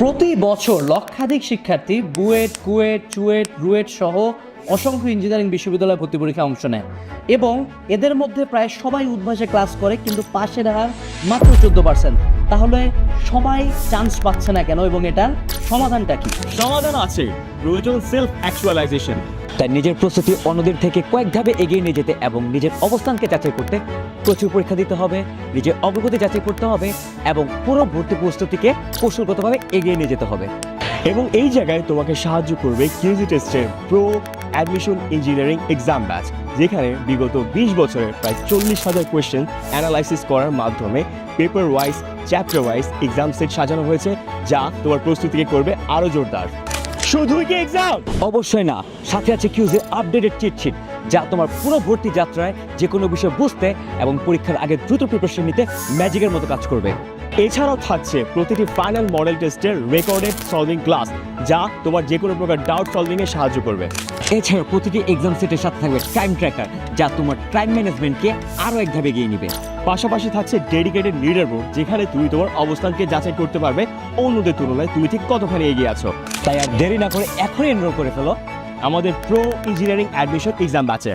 প্রতি বছর লক্ষাধিক শিক্ষার্থী বুয়েট, কুয়েট, চুয়েট, রুয়েট সহ অসংখ্য ইঞ্জিনিয়ারিং বিশ্ববিদ্যালয়ে ভর্তি পরীক্ষায় অংশ নেয় এবং এদের মধ্যে প্রায় সবাই উদ্ভাসে ক্লাস করে, কিন্তু পাশের হার মাত্র চোদ্দ পার্সেন্ট তাহলে সবাই চান্স পাচ্ছে না কেন এবং এটার সমাধানটা কি? সমাধান আছে। প্রয়োজন সেলফ অ্যাকচুয়ালাইজেশন তাই নিজের প্রস্তুতি অন্যদের থেকে কয়েক ধাপে এগিয়ে নিয়ে যেতে এবং নিজের অবস্থানকে যাচাই করতে প্রচুর পরীক্ষা দিতে হবে, নিজের অগ্রগতি যাচাই করতে হবে এবং পুরো ভর্তি প্রস্তুতিকে কৌশলগতভাবে এগিয়ে নিয়ে যেতে হবে। এবং এই জায়গায় তোমাকে সাহায্য করবে কিউজি টেস্টের pro admission engineering exam batch যেখানে বিগত বিশ বছরের প্রায় চল্লিশ হাজার কোয়েশ্চেন অ্যানালাইসিস করার মাধ্যমে paper wise chapter wise exam set সাজানো হয়েছে, যা তোমার প্রস্তুতিকে করবে আরও জোরদার। শুধুই কি এক্সাম অবশ্যই না। সাথে আছে কিউজের আপডেটেড চিটশিট যা তোমার পুরো ভর্তি যাত্রায় যে কোনো বিষয় বুঝতে এবং পরীক্ষার আগে দ্রুত প্রিপারেশন নিতে ম্যাজিকের মতো কাজ করবে। এছাড়াও থাকছে প্রতিটি ফাইনাল মডেল টেস্টের রেকর্ডেড সলভিং ক্লাস যা তোমার যে কোনো প্রকার ডাউট সলভিংয়ে সাহায্য করবে। এছাড়া প্রতিটি এক্সাম সেটের সাথে থাকবে টাইম ট্র্যাকার যা তোমার টাইম ম্যানেজমেন্টকে আরও এক এগিয়ে নিবে। পাশাপাশি থাকছে ডেডিকেটেড লিডার বোর্ড যেখানে তুমি তোমার অবস্থানকে যাচাই করতে পারবে, অন্যদের তুলনায় তুমি ঠিক কতখানি এগিয়ে আছো। তাই আর দেরি না করে এখনই এনরোল করে ফেলো। আমাদের প্রো ইঞ্জিনিয়ারিং অ্যাডমিশন এক্সাম ব্যাচে